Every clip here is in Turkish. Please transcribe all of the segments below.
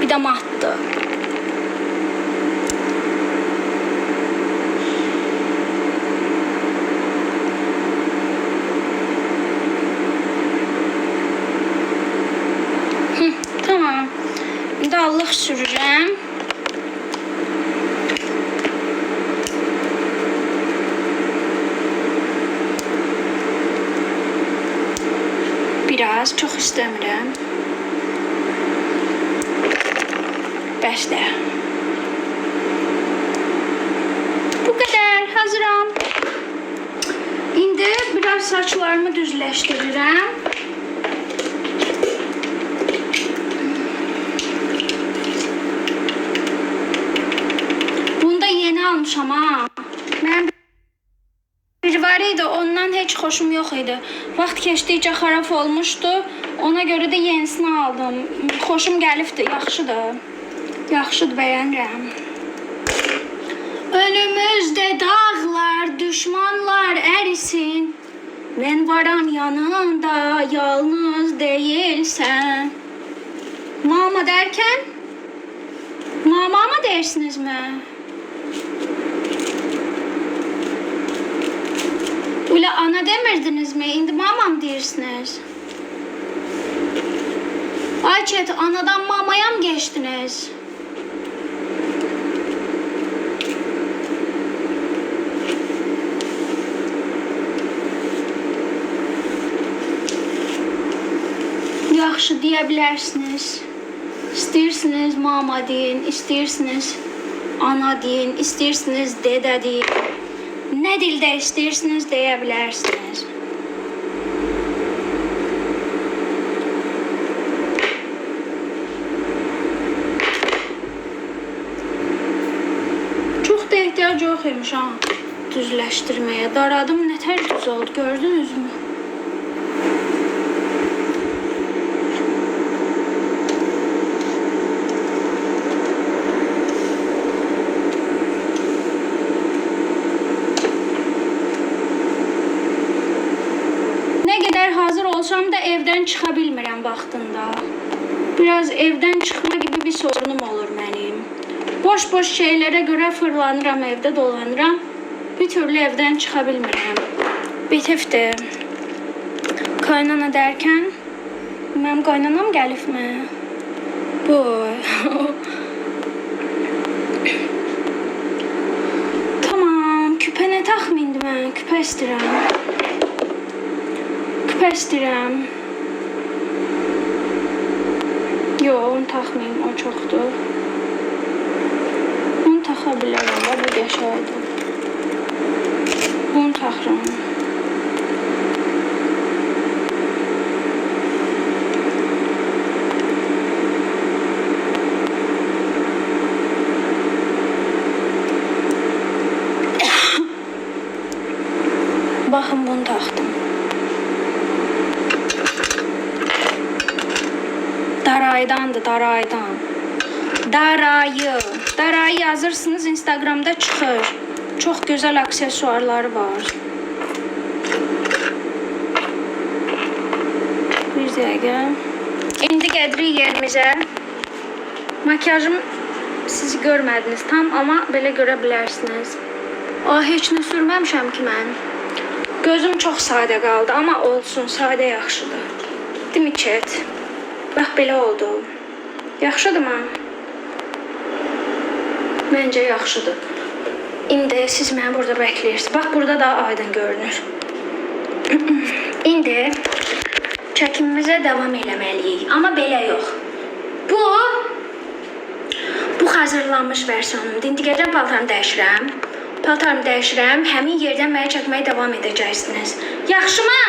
Bir matdır. Hı, tamam. Bir allıq sürürəm. Biraz, çox istəmirəm. Bəsdə. Bu qədər, hazıram. İndi biraz saçlarımı düzləşdirirəm. Bunu da yeni almışam ha. Mənim bir var idi, ondan heç xoşum yox idi. Vaxt keçdikcə xarab olmuşdu. Ona görə də yenisini aldım. Xoşum gəlibdi, yaxşıdır. Yaxşıdır, bəyənirəm. Önümüzdə dağlar, düşmanlar ərisin. Mən varam yanında, yalnız değilsən. Mama derken? Mama mı dersiniz mi? Ula ana demirdiniz mi? İndi mamam deyirsiniz. Ay chat anadan mamaya mı geçtiniz? Yaxşı deyə bilərsiniz. İstəyirsiniz mama deyin, istəyirsiniz ana deyin, istəyirsiniz dedə deyin. Nə dildə istəyirsiniz deyə bilərsiniz. Çox da ehtiyac yox imiş ha düzləşdirməyə. Daradım nətər düz oldu, gördünüzmü? Olsam da evdən çıxa bilmirəm vaxtında. Biraz evdən çıxma gibi bir sorunum olur mənim. Boş-boş şeylərə görə fırlanıram, evdə dolanıram. Bir türlü evdən çıxa bilmirəm. Bitifdir. Qaynana dərkən mənim qaynanam gəlibmi? Bu. tamam, küpə nə taxım indi mən? Küpə istəyirəm. Küpə istəyirəm. Yo, onu taxmayım, o çoxdur. Bunu taxa bilərəm, da, bu qəşəngdir. Bunu taxıram. Baxın bunu taxdım. Daraydandır, daraydan. Darayı. Darayı yazırsınız Instagramda çıxır. Çox gözəl aksesuarları var. Bir dəqiqə. İndi gədirik yerimizə. Makyajım siz görmədiniz tam, amma belə görə bilərsiniz. Ah, heç nə sürməmişəm ki mən. Gözüm çox sadə qaldı, amma olsun, sadə yaxşıdır. Dimi chat? Bax belə oldu. Yaxşıdırmı? Məncə yaxşıdır. İndi siz məni burada bəkləyirsiniz. Bax burada daha aydın görünür. İndi çəkimimizə davam eləməliyik. Amma belə yox. Bu bu hazırlanmış versiyonumdur. İndi gələcəm paltarımı dəyişirəm. Paltarımı dəyişirəm. Həmin yerdən məni çəkməyə davam edəcəksiniz. Yaxşımı?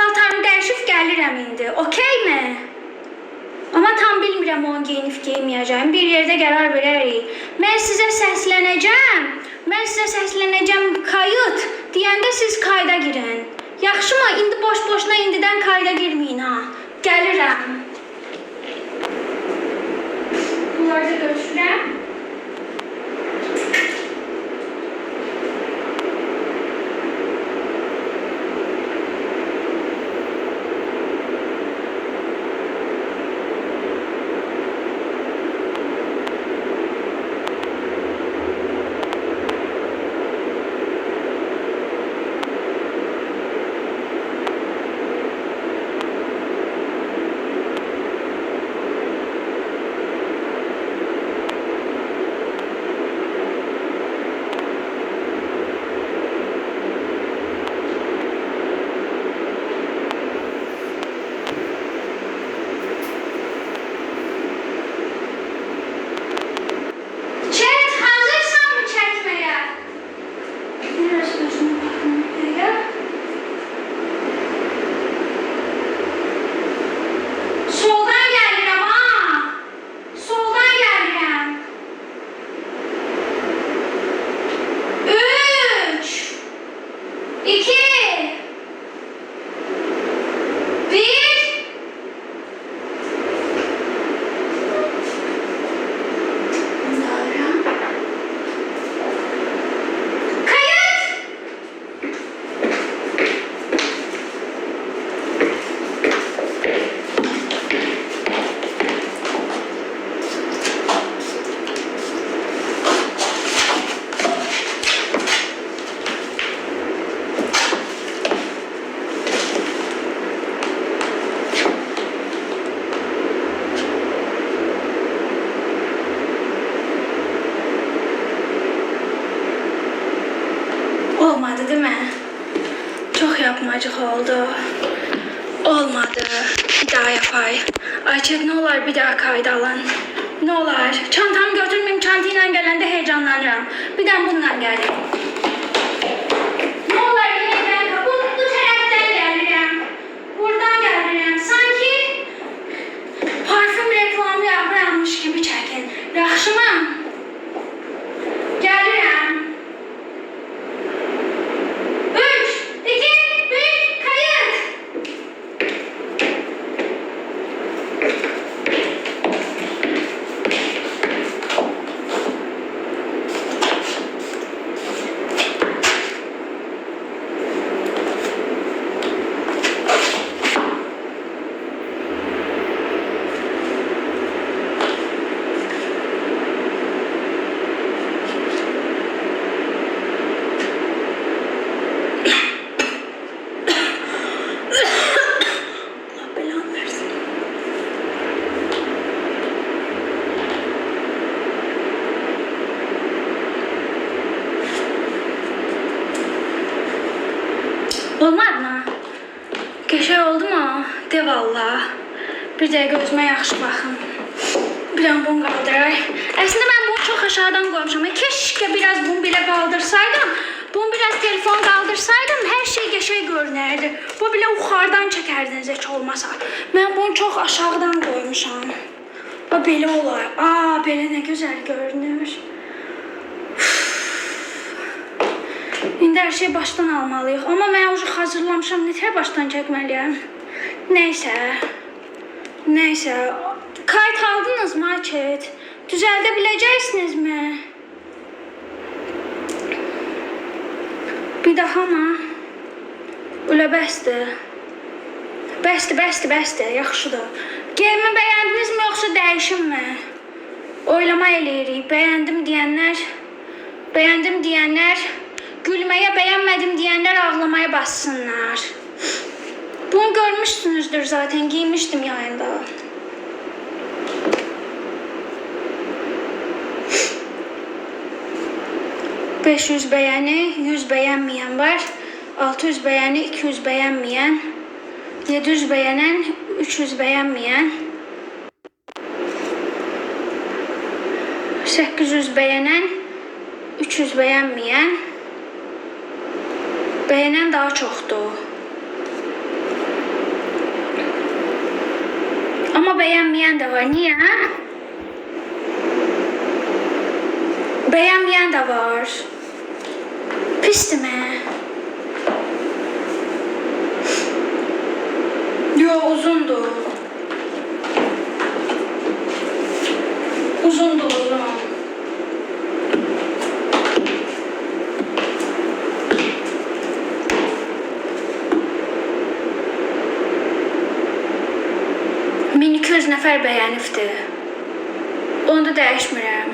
Paltarımı dəyişib gəlirəm indi. Okeymi? Amma tam bilmirəm onu geyinib geyməyəcəm. Bir yerdə qərar verərik. Mən sizə səslənəcəm. Mən sizə səslənəcəm kayıt deyəndə siz kayda girin. Yaxşımı? İndi boş-boşuna indidən kayda girməyin ha. Gəlirəm. Oldu. Olmadı. Bir daha yapay. Ayçet ne olur bir daha kayda alın. Ne olur. Çantamı götürmeyeyim. Çantayla gelende heyecanlanıram. Bir daha bununla geleyim. Ne olur yine ben bu, bu taraftan gelirim. Buradan gelirim. Sanki parfüm reklamı yapırammış gibi çəkin. Yaxşımı? Gəlirəm. 3, 2, 1, kayıt. Allah belanı versin. Olmadı mı? Geçer oldu mu? vallahi. Bir də gözümə yaxşı baxın. Bir an bunu qaldıraq. Əslində mən bunu çox aşağıdan qoymuşam. E, keşke biraz bunu belə qaldırsaydım. Bunu biraz telefon qaldırsaydım hər şey qəşəng görünərdi. Bu belə yuxarıdan çəkərdiniz heç olmasa. Mən bunu çox aşağıdan qoymuşam. Və belə olar. Aa, belə nə gözəl görünür. İndi hər şey başdan almalıyıq. Amma mən uşaq hazırlamışam. Nətər başdan çəkməliyəm? Nəysə. Nəysə. Kayıt aldınız mı Açet? Düzəldə biləcəksinizmi? Bir daha mı? Öyle bəsdir. Bəsdir, bəsdir, bəsdir. Yaxşıdır. Geyimi bəyəndinizmi yoxsa dəyişimmi? Oylama eləyirik. Bəyəndim deyənlər, bəyəndim deyənlər, gülməyə bəyənmədim deyənlər ağlamaya bassınlar. Bunu görmüşsünüzdür zaten. Giymiştim yayında. ...500 beğeni, 100 beğenmeyen var. 600 beğeni, 200 beğenmeyen. 700 beğenen, 300 beğenmeyen. 800 beğenen, 300 beğenmeyen. Beğenen daha çoktu. Ama beğenmeyen de var. Niye? Beğenmeyen de var. Pis mi? Yo uzundu. Uzundu uzun. 200 nəfər bəyənibdi. Onu da dəyişmirəm.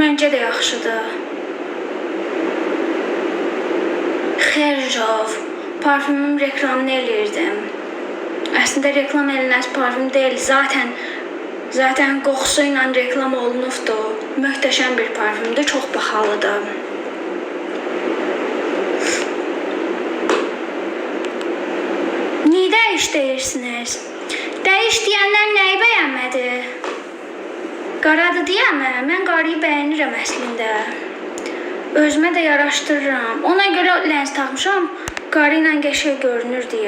Məncə də yaxşıdır. Xerjov. Parfümüm reklamını eləyirdim. Əslində reklam elənəs parfüm deyil. Zaten zaten qoxusu ilə reklam olunubdu. Möhtəşəm bir parfümdür, çox bahalıdır. Niyə dəyiş deyirsiniz? Dəyiş deyənlər nəyi bəyənmədi? Qaradır deyəmi? Mən qarıyı bəyənirəm əslində. Özümə də yaraşdırıram. Ona görə lens taxmışam. Qarı ilə qəşəng görünür deyə.